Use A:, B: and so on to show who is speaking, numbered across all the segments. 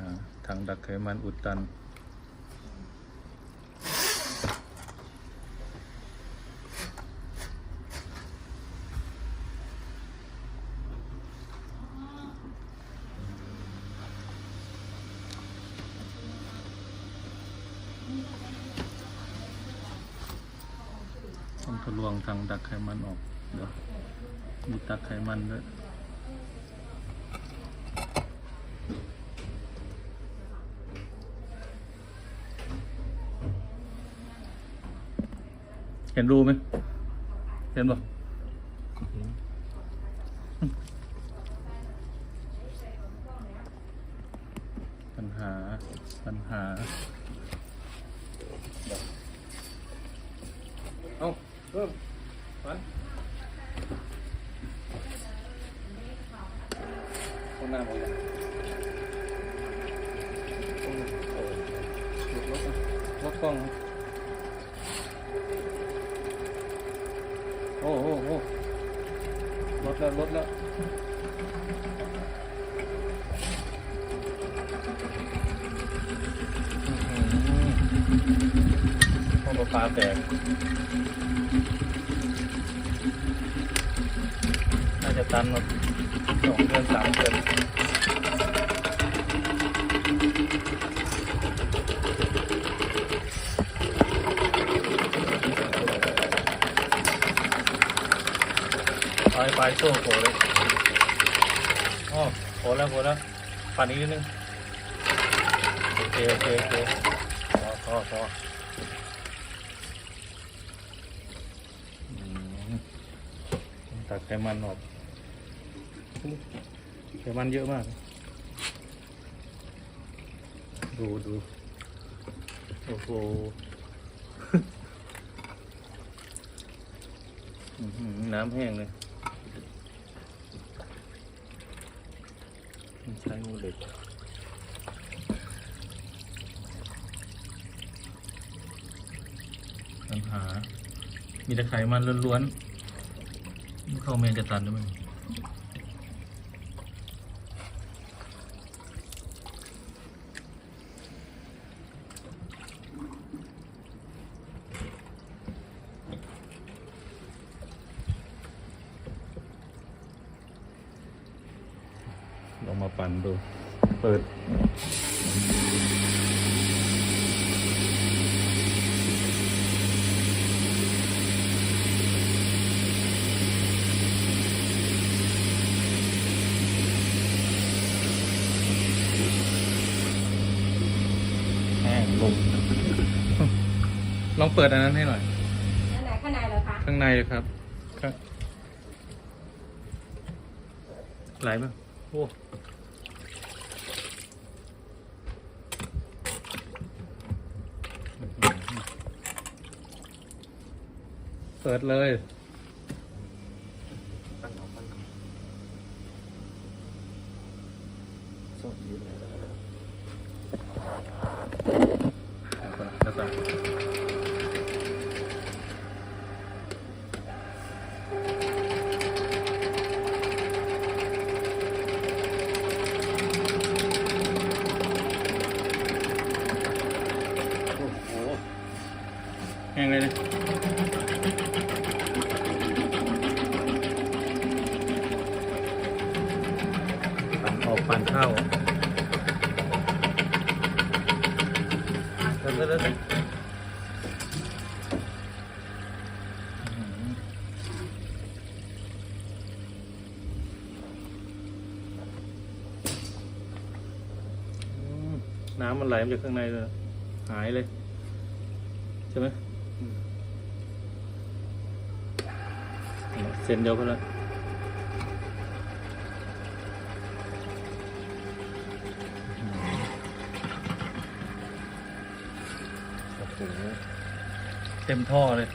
A: อ่าถังดักไขมันอุดตัน ต้องทะลวงทางดักไขมันออก เดี๋ยว มีตักไขมันด้วย ห็นรูไหม เห็นปะปัญหา ปัญหา เอาเริ่มฟันคนหน้าบอกยังโอ้รถรถรถกล้อง โอ้โอ้โอ้รถแล้วลดแล้วห้องปลาแตกน่าจะตันมาสองเดือนสามเดือน ไปไปโซ่โผล่เลยอ๋อโผล่แล้วโผล่แล้วปั่นอีกนิดนึงโอเคโอเคโอเคพอพอพออืมตักไขมันออกไขมันเยอะมาก ดูดูโอ้โห้น้ำแห้งเลย ใช้งูเหล็กปัญหา มีตะไคร่มันล้วนๆเข้าเมนจะตันด้วยมั้ย มาปั่นดู เปิด แห้งลง ลองเปิดอันนั้นให้หน่อย
B: อันไหนข้างในเหรอคะ
A: ข้างในครับข้างไหลมั้ยโอ้ เปิดเลยโอ้โหแห้งเลยนะ ปั่นเข้าเดี๋ยวเดี๋ยวเดี๋ยวน้ำมันไหลมาจากข้างในเลยหายเลย ใช่ไหมเซ็นเดียวกันแล้วโอ้โหเต็มท่อเลย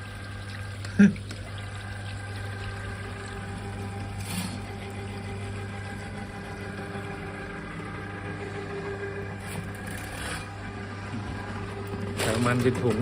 A: ไขมันเป็นถุง